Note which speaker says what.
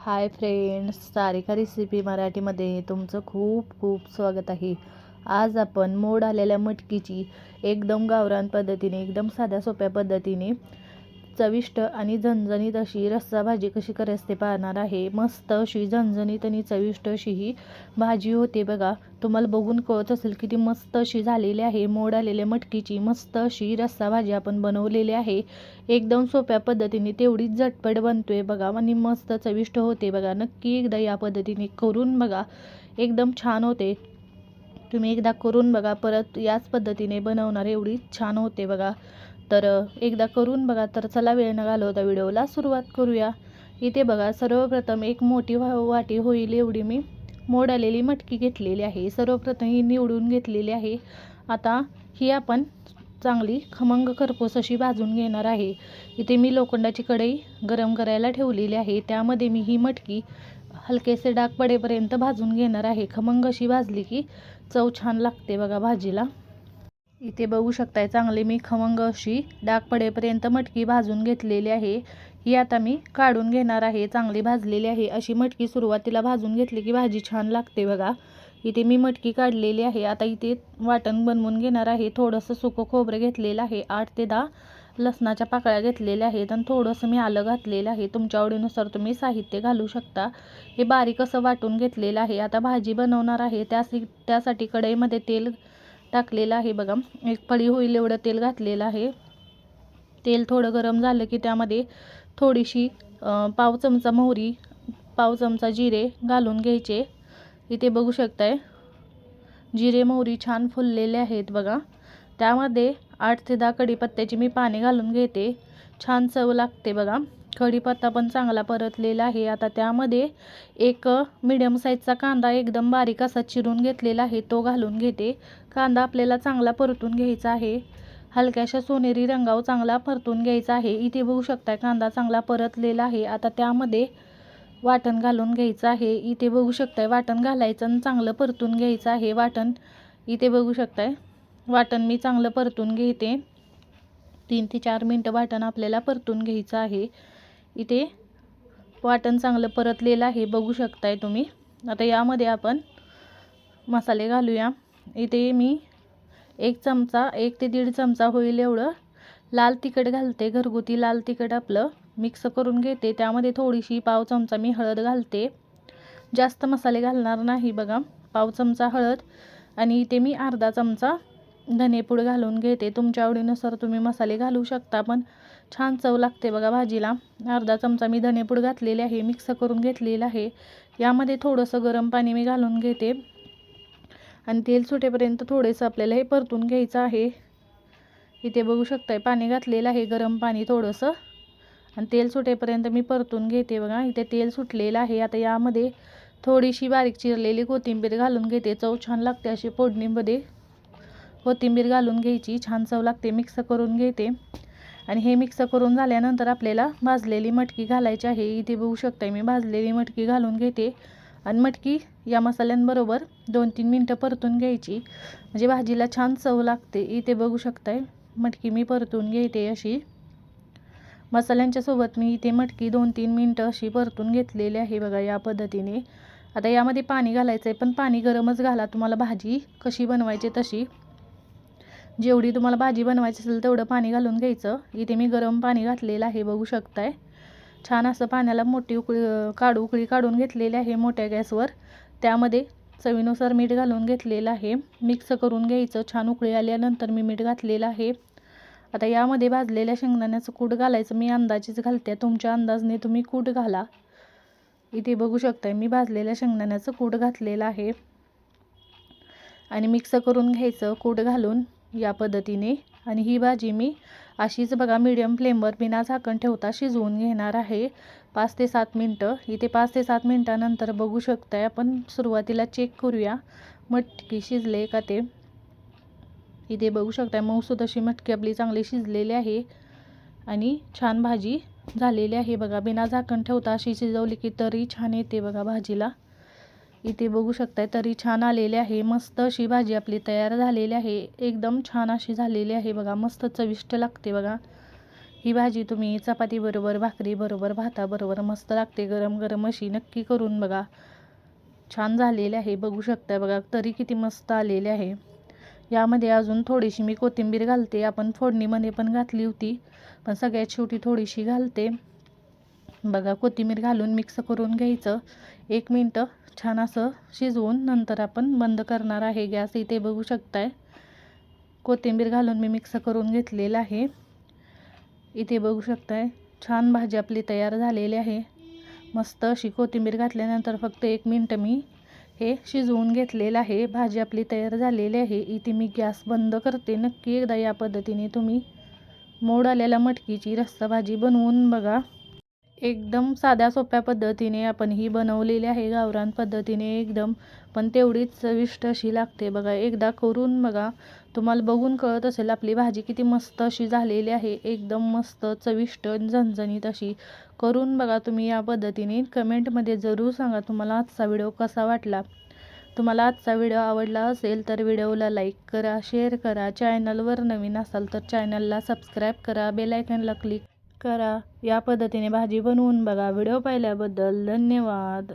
Speaker 1: Hi friends Sarika recipe मराठीमध्ये तुमचं खूप खूप स्वागत आहे. आज आपण मोड आलेल्या मटकीची एकदम गावरान पद्धतीने एकदम साध्या सोप्या पद्धतीने चविष्ट आणि झणझणीत अशी रस्सा भाजी कशी करायची ते पाहणार आहे. मस्त अशी झणझणीत आणि चविष्ट अशी ही भाजी होते बघा. तुम्हाला बघून कळत असेल किती मस्त अशी झालेली आहे. मोड आलेल्या मटकीची मस्त अशी रस्सा भाजी आपण बनवलेली आहे. एकदम सोप्या पद्धतीने तेवढीच झटपट बनतोय बघा आणि मस्त चविष्ट होते बघा. नक्की एकदा या पद्धतीने करून बघा. एकदम छान होते. तुम्ही एकदा करून बघा. परत याच पद्धतीने बनवणार एवढी छान होते बघा. तर एकदा करून बघा तर चला वेळ न घालवता व्हिडिओला सुरुवात करूया. इथे बघा सर्वप्रथम एक मोठी वा वाटी होईल एवढी मी. मोड आलेली मटकी घेतलेली आहे. सर्वप्रथम ही निवडून घेतलेली आहे. आता ही आपण चांगली खमंग खरपूस अशी भाजून घेणार आहे. इथे मी लोखंडाची कढई गरम करायला ठेवलेली आहे. त्यामध्ये मी ही मटकी हलकेसे डाग पडेपर्यंत भाजून घेणार आहे. खमंग अशी भाजली की चव छान लागते बघा भाजीला. इथे बघू शकताय चांगली मी खमंग अशी डाग पडेपर्यंत मटकी भाजून घेतलेली आहे. ही आता मी काढून घेणार आहे चांगली भाजलेली आहे. अशी मटकी सुरुवातीला भाजून घेतली की भाजी छान लागते बघा. इथे मी मटकी काढलेली आहे. आता इथे वाटण बनवून घेणार आहे. थोडंसं सुकं खोबरं घेतलेलं आहे. आठ ते दहा लसणाच्या पाकळ्या घेतलेल्या आहेत आणि थोडंसं मी आलं घातलेलं आहे. तुमच्या आवडीनुसार तुम्ही साहित्य घालू शकता. हे बारीक असं वाटून घेतलेलं आहे. आता भाजी बनवणार आहे. त्या त्यासाठी कढईमध्ये तेल टाकलेलं आहे बघा. एक फळी होईल एवढं तेल घातलेलं आहे. तेल थोडं गरम झालं की त्यामध्ये थोडीशी पाव चमचा मोहरी पाव चमचा जिरे घालून घ्यायचे. इथे बघू शकताय जिरे मोहरी छान फुललेले आहेत बघा. त्यामध्ये आठ ते दहा कढीपत्त्याची मी पाणी घालून घेते. छान चव लागते बघा. कढीपत्ता पण चांगला परतलेला आहे. आता त्यामध्ये एक मिडियम साईजचा कांदा एकदम बारीक असा चिरून घेतलेला आहे. तो घालून घेते. कांदा आपल्याला चांगला परतून घ्यायचा आहे. हलक्याशा सोनेरी रंगावर चांगला परतून घ्यायचा आहे. इथे बघू शकताय कांदा चांगला परतलेला आहे. आता त्यामध्ये वाटण घालून घ्यायचं आहे. इथे बघू शकताय वाटण घालायचं आणि चांगलं परतून घ्यायचं आहे. वाटण इथे बघू शकताय. वाटण मी चांगलं परतून घेते. तीन ते चार मिनटं वाटण आपल्याला परतून घ्यायचं आहे. इथे वाटण चांगलं परतलेलं आहे बघू शकताय तुम्ही. आता यामध्ये आपण मसाले घालूया. इथे मी एक चमचा एक ते दीड चमचा होईल एवढं. लाल तिखट घालते घरगुती लाल तिखट आपलं. मिक्स करून घेते. त्यामध्ये थोडीशी पाव चमचा मी हळद घालते. जास्त मसाले घालणार नाही बघा. पाव चमचा हळद आणि इथे मी अर्धा चमचा धनेपूड घालून घेते. तुमच्या आवडीनुसार तुम्ही मसाले घालू शकता पण छान चव लागते बघा भाजीला. अर्धा चमचा मी धनेपूड घातलेले आहे मिक्स करून घेतलेलं आहे. यामध्ये थोडंसं गरम पाणी मी घालून घेते. आणि तेल सुटेपर्यंत थोडेसं आपल्याला हे परतून घ्यायचं आहे. इथे बघू शकताय पाणी घातलेलं आहे गरम पाणी थोडंसं. आणि तेल सुटेपर्यंत मी परतून घेते बघा. इथे तेल सुटलेलं आहे. आता यामध्ये थोडीशी बारीक चिरलेली कोथिंबीर घालून घेते. चव छान लागते अशी फोडणीमध्ये. कोथिंबीर घालून घ्यायची. छान चव लागते. मिक्स करून घेते. आणि हे मिक्स करून झाल्यानंतर आपल्याला भाजलेली मटकी घालायची आहे. इथे बघू शकता मी भाजलेली मटकी घालून घेते. आणि मटकी या मसाल्यांबरोबर दोन तीन मिनटं परतून घ्यायची. म्हणजे भाजीला छान चव लागते. इथे बघू शकताय मटकी मी परतून घेते अशी. मसाल्यांच्यासोबत मी इथे मटकी दोन तीन मिनटं अशी परतून घेतलेली आहे बघा या पद्धतीने. आता यामध्ये पाणी घालायचं आहे पण पाणी गरमच घाला. तुम्हाला भाजी कशी बनवायची तशी. जेवढी तुम्हाला भाजी बनवायची असेल तेवढं पाणी घालून घ्यायचं. इथे मी गरम पाणी घातलेलं आहे बघू शकताय. छान असं पाण्याला मोठी उकळी काढू उकळी काढून घेतलेली आहे मोठ्या गॅसवर. त्यामध्ये चवीनुसार मीठ घालून घेतलेलं आहे. मिक्स करून घ्यायचं. छान उकळी आल्यानंतर मी मीठ घातलेलं आहे. आता यामध्ये भाजलेल्या शेंगदाण्याचं कूट घालायचं. मी अंदाजेच घालते. तुमच्या अंदाजने तुम्ही कूट घाला. इथे बघू शकताय मी भाजलेल्या शेंगदाण्याचं कूट घातलेलं आहे. आणि मिक्स करून घ्यायचं कूट घालून. या पद्धतीने. आणि ही भाजी मी अशीच बघा मीडियम फ्लेमवर बिना झाकण ठेवता शिजवून घेणार आहे. पाच ते सात मिनटं. इथे पाच ते सात मिनटानंतर बघू शकताय आपण. सुरुवातीला चेक करूया. मटकी शिजले का ते? इथे बघू शकताय मऊसूद अशी मटकी आपली चांगली शिजलेली आहे. आणि छान भाजी झालेली आहे बघा. बिना झाकण ठेवता अशी शिजवली की तरी छान येते बघा भाजीला. इथे बघू शकताय तरी छान आलेली आहे. मस्त अशी भाजी आपली तयार झालेली आहे. एकदम छान अशी झालेली आहे बघा. मस्त चविष्ट लागते बघा. ही भाजी तुम्ही चपातीबरोबर भाकरीबरोबर भाताबरोबर मस्त लागते. गरम गरम अशी नक्की करून बघा. छान झालेली आहे. बघू शकता बघा. तरी किती मस्त आलेले आहे. यामध्ये अजून थोडीशी मी कोथिंबीर घालते. आपण फोडणीमध्ये पण घातली होती. पण सगळ्यात शेवटी थोडीशी घालते. बघा कोथिंबीर घालून मिक्स करून घ्यायचं. एक मिनटं छान असं शिजवून नंतर आपण बंद करणार आहे. गॅस इथे बघू शकताय. कोथिंबीर घालून मी मिक्स करून घेतलेलं आहे. इथे बघू शकताय छान भाजी आपली तयार झालेली आहे. मस्त अशी कोथिंबीर घातल्यानंतर फक्त एक मिनटं मी हे शिजवून घेतलेलं आहे. भाजी आपली तयार झालेली आहे. इथे मी गॅस बंद करते. नक्की एकदा या पद्धतीने तुम्ही मोड आलेल्या मटकीची रस्सा भाजी बनवून बघा. एकदम साध्या सोप्या पद्धतीने आपण ही बनवलेली आहे गावरान पद्धतीने एकदम. पण तेवढीच चविष्ट अशी लागते बघा. एकदा करून बघा. तुम्हाला बघून कळत असेल आपली भाजी किती मस्त अशी झालेली आहे. एकदम मस्त चविष्ट झणझणीत अशी. करून बघा तुम्ही या पद्धतीने. कमेंटमध्ये जरूर सांगा तुम्हाला आजचा व्हिडिओ कसा वाटला. तुम्हाला आजचा व्हिडिओ आवडला असेल तर व्हिडिओला लाईक करा शेअर करा. चॅनलवर नवीन असाल तर चॅनलला सबस्क्राईब करा. बेलायकनला क्लिक करा. या पद्धतीने भाजी बनवून बघा. व्हिडिओ पाहिल्याबद्दल धन्यवाद.